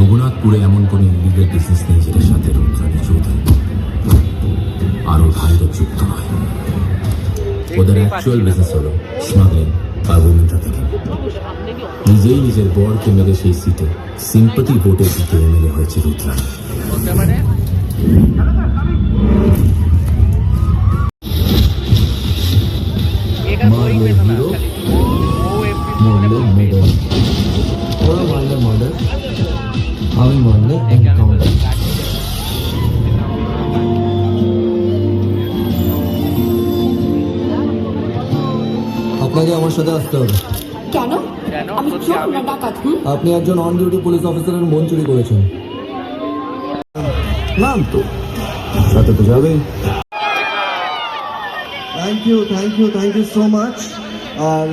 রঘুনাথপুরে এমন কোনো illegal business নেই যেটার সাথে রুদ্রাণী চৌধুরী আর ওর ভাইরা যুক্ত নয়। ওদের অ্যাকচুয়াল বিজনেস হলো স্মাগলিং আর ভূমিকা থেকে। নিজেই নিজের বরকে মেরে সেই সিটে সিম্পতি ভোটে জিতে এমএলএ হয়েছে রুদ্রাণী। মেডল আমি মারলে এনকাউন্টার আপনাকে আমার সাথে আসতে হবে। কেন? আমি চোর না ডাকাত? আপনি একজন অন ডিউটি পুলিশ অফিসারের মন চুরি করেছেন। নাম তো। সাথে তো যাবেই। Thank you thank you thank you so much আর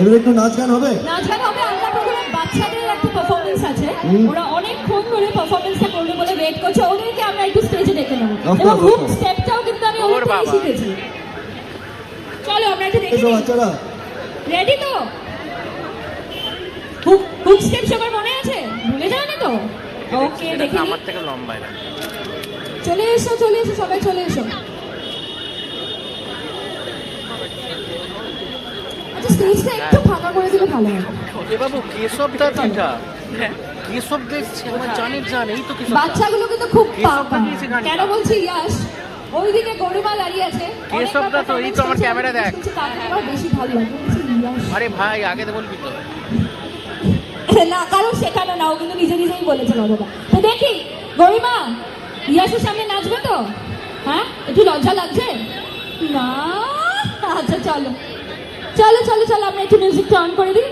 এবার একটু নাচ গান হবে? নাচ গান হবে প্রোগ্রামে বাচ্চাদের একটা পারফরমেন্স আছে। ওরা অনেকক্ষণ ধরে পারফরমেন্সটা করবে বলে ওয়েট করছে। ওদেরকে আমরা একটু স্টেজে ডেকে নেব। এবং হুক স্টেপটাও কিন্তু আমি ওর ওদের থেকে শিখেছি। চলো আমরা একটু দেখে বাচ্চারা রেডি তো? হুক হুক স্টেপ সবার মনে আছে? ভুলে যাওনি তো? ওকে এটা দেখে। আমার থেকে লম্বা এরা চলে এসো চলে এসো সবাই চলে এসো। আচ্ছা স্টেজটা একটু ফাঁকা করে দিলে ভালো হয়। এ বাবু কেশব দেখছি আমার জানের জান এই তো কেশব বাচ্চাগুলো কিন্তু খুব? কেন বলছি ইয়াস? ওইদিকে গরিমা দাঁড়িয়ে আছে। কে সব দা তো? এই তো আমার ক্যামেরা দেখ। বেশি ভালো লাগে। আরে ভাই আগে তো বলবি তো। না কারণ শেখানো না ও কিন্তু নিজে নিজেই বলেছে তো দেখি গরিমা ইয়াসের সামনে নাচবে তো? হ্যাঁ? একটু লজ্জা লাগছে? না আচ্ছা চলো। চলো চলো চলো আমরা একটু মিউজিকটা অন করে দিই।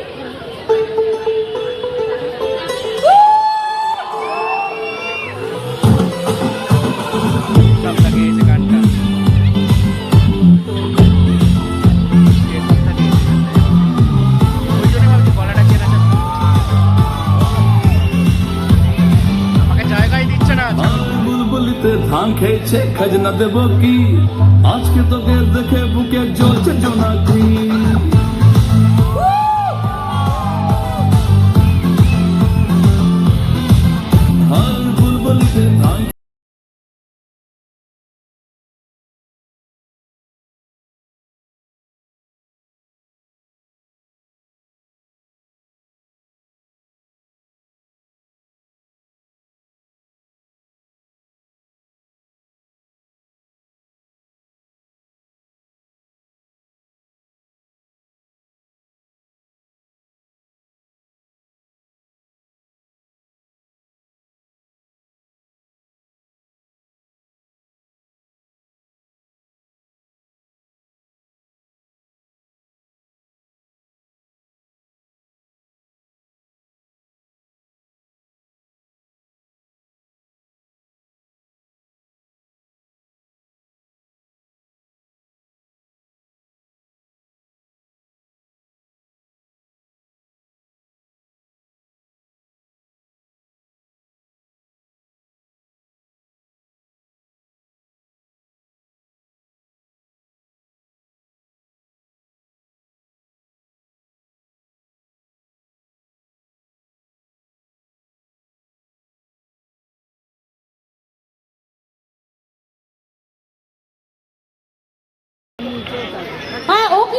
ধান খেয়েছে খাজনা দেব কি? আজকে তোকে দেখে বুকে জ্বলছে জোনাকি।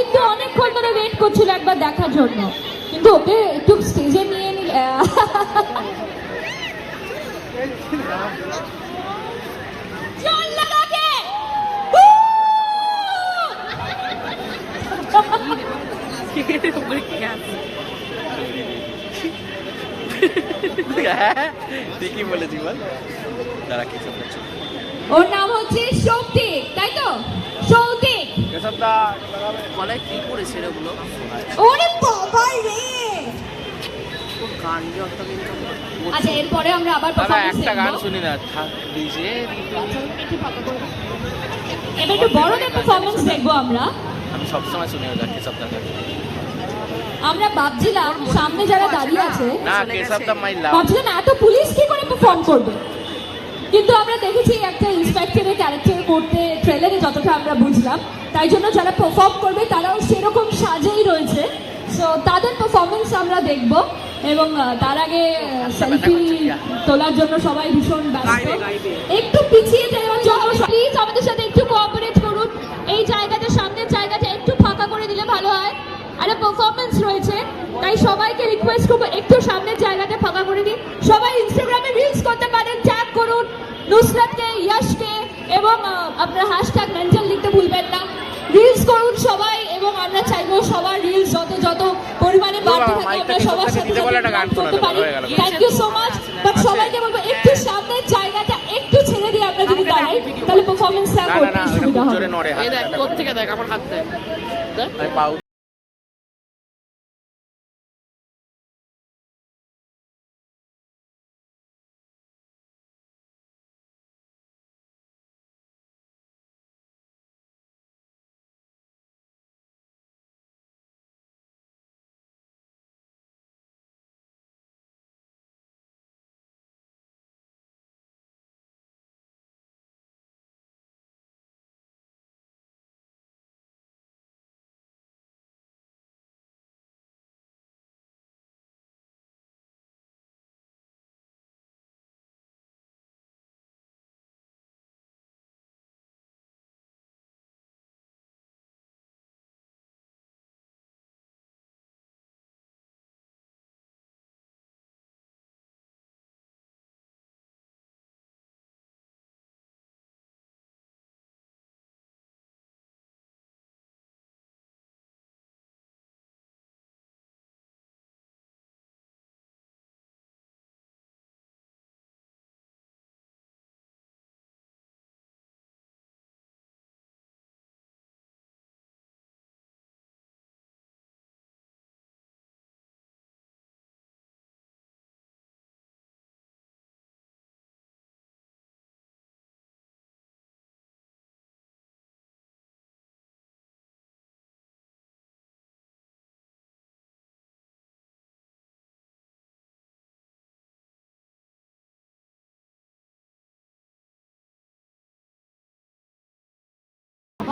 কিন্তু অনেকক্ষণ ধরে ওয়েট করছিল একবার দেখার জন্য। কিন্তু ওকে একটু স্টেজে নিয়ে নিলে। ঠিকই বলেছি বল। ওর নাম হচ্ছে সৌতিক তাই তো? সৌতিক কেশব গলায় কি করেছে এগুলো ওরে বাবা রে! গান যতটা কিন্তু আচ্ছা এরপরে আমরা আবার একটা গান দেখব শুনি না ডিজে এবার একটু বড়দের পারফরমেন্স দেখব আমরা। আমি সবসময় শুনি ওটা কেশব আমরা ভাবছিলাম সামনে যারা দাঁড়িয়ে আছে না কেশব দা মাই লাভ ভাবছিলাম এত পুলিশ কি করে পারফর্ম করবে? কিন্তু আমরা দেখেছি একটা ইন্সপেক্টরের ক্যারেক্টার করতে ট্রেলারে যতটা আমরা বুঝলাম তাই জন্য যারা পারফর্ম করবে তারাও সেরকম সাজেই রয়েছে। সো তাদের পারফরমেন্স আমরা দেখব এবং তার আগে সেলফি তোলার জন্য সবাই ভীষণ ব্যস্ত। একটু পিছিয়ে যাওয়ার জন্য প্লিজ আমাদের সাথে একটু কোঅপারেট করুন। এই জায়গাটা সামনের জায়গাটা একটু ফাঁকা করে দিলে ভালো হয়। একটা পারফরমেন্স রয়েছে। তাই সবাইকে রিকোয়েস্ট করব একটু সামনের জায়গাটা ফাঁকা করে দিন। সবাই ইনস্টাগ্রামে রিলস করতে পারেন ট্যাগ করুন। নুসরাতকে ইয়াশকে এবং আপনার হ্যাশট্যাগ মেন্টাল লিখতে ভুলবেন না। রিলস করুন সবাই এবং আমরা চাইব সবার রিলস যত যত পরিমাণে বাড়তে থাকে আমরা সবার সাথে করতে পারি। Thank you so much but সবাইকে বলব একটু সামনের জায়গাটা একটু ছেড়ে দিয়ে আমরা যদি দাঁড়াই তাহলে পারফরমেন্সটা করতে সুবিধা হবে। এই দেখ কোত্থেকে থেকে দেখ আমার হাত দেখ। পাউ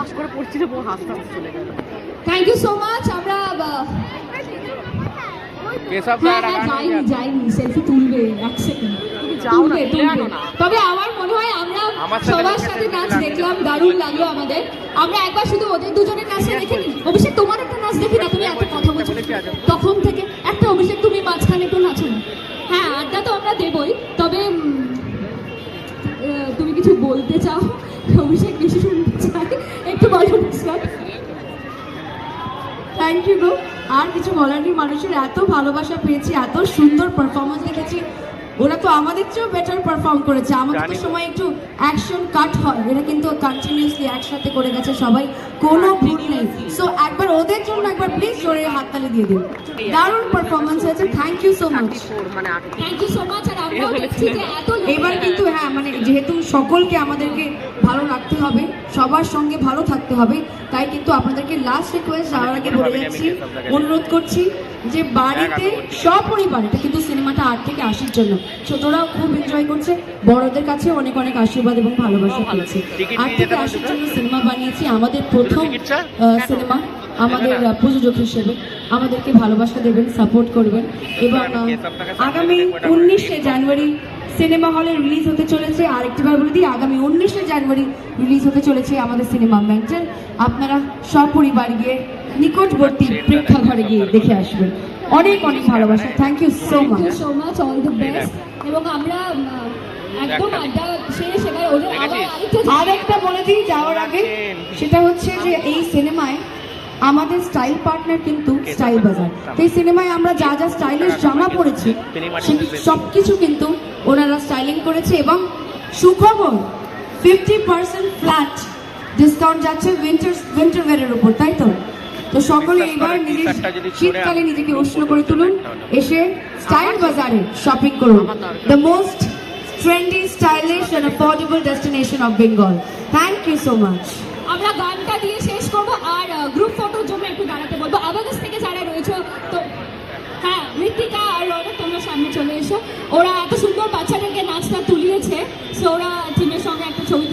পাস করে পড়ছিল বহু হাসতে হাসতে চলে গেল। থ্যাংক ইউ সো মাচ আমরা হ্যাঁ হ্যাঁ একটা গান যাইনি যাইনি সেলফি তুলবে এক সেকেন্ড যাও না, তুলবে তুলে আনো তুলবে। না। তবে আমার মনে হয় আমরা সবার সাথে সাথে নাচ দেখলাম দারুণ লাগল আমাদের। আমরা একবার শুধু ওদের দুজনের নাচটা দেখে অভিষেক তোমার একটা নাচ দেখি না তুমি এত কথা বলছো। তখন থেকে একটা অভিষেক তুমি মাঝখানে একটু নাচো না। হ্যাঁ আড্ডা তো আমরা দেবই তবে আহ, তুমি কিছু বলতে চাও? অভিষেক বেশি শুনতে চাই। একটু বলো। Thank you go. আর কিছু বলার নেই মানুষের এত ভালোবাসা পেয়েছি এত সুন্দর পারফরমেন্স দেখেছি। ওরা তো আমাদের চেয়েও বেটার পারফর্ম করেছে। আমাদের তো সময় একটু অ্যাকশন কাট হয়। এরা কিন্তু কন্টিনিউসলি একসাথে করে গেছে সবাই। কোনো ভুল নেই। সো একবার ওদের জন্য একবার প্লিজ জোরে হাততালি দিয়ে দিন। দারুণ পারফরমেন্স হয়েছে। থ্যাংক ইউ সো মাচ মানে থ্যাংক ইউ সো মাচ আর আমরাও দেখছি যে এত এবার কিন্তু যেহেতু সকলকে আমাদেরকে ভালো রাখতে হবে সবার সঙ্গে ভালো থাকতে হবে তাই কিন্তু আপনাদেরকে লাস্ট রিকোয়েস্ট যাওয়ার আগে বলে যাচ্ছি অনুরোধ করছি যে বাড়িতে সপরিবার এটা কিন্তু সিনেমাটা আট থেকে আশির জন্য। ছোটরাও খুব এনজয় করছে বড়দের কাছে অনেক অনেক আশীর্বাদ এবং ভালোবাসা পেয়েছে। আট থেকে আশির জন্য সিনেমা বানিয়েছি আমাদের প্রথম সিনেমা আমাদের প্রযোজক হিসেবে। আমাদেরকে ভালোবাসা দেবেন সাপোর্ট করবেন। এবং আগামী উনিশে জানুয়ারি সিনেমা হলে রিলিজ হতে চলেছে আর একটিবার বলে দিই আগামী উনিশে জানুয়ারি রিলিজ হতে চলেছে আমাদের সিনেমা মেন্টাল আপনারা সপরিবার গিয়ে নিকটবর্তী প্রেক্ষাঘরে গিয়ে দেখে আসবেন। অনেক অনেক ভালোবাসা। Thank you so much so much all the best এবং আমরা একদম আড্ডা সেরে সেখানে ওদের আবার আরেকটা আর একটা বলে দিই যাওয়ার আগে। সেটা হচ্ছে যে এই সিনেমায় আমাদের স্টাইল পার্টনার কিন্তু স্টাইল বাজার। এই সিনেমায় আমরা যা যা স্টাইলিশ জামা পরেছি সব কিছু কিন্তু ওনারা স্টাইলিং করেছে এবং সুখবর ফিফটি পার্সেন্ট ফ্ল্যাট ডিসকাউন্ট যাচ্ছে উইন্টার উইন্টার ওয়ারের উপর তাই তো? তো সকলে এবার নিজের শীতকালে নিজেকে উষ্ণ করে তুলুন, এসে স্টাইল বাজারে শপিং করুন। The most trendy stylish and affordable destination of Bengal thank you so much আমরা গানটা দিয়ে শেষ করব, আর গ্রুপ ফটোর জন্য একটু দাঁড়াতে বলব। আবাদাস থেকে যারা রয়েছে, তো হ্যাঁ ঋতিকা আর রৌনক, তোমরা সামনে চলে এসো। ওরা এত সুন্দর বাচ্চাদেরকে নাচটা তুলিয়েছে সো ওরা টিমের সঙ্গে একটা ছবি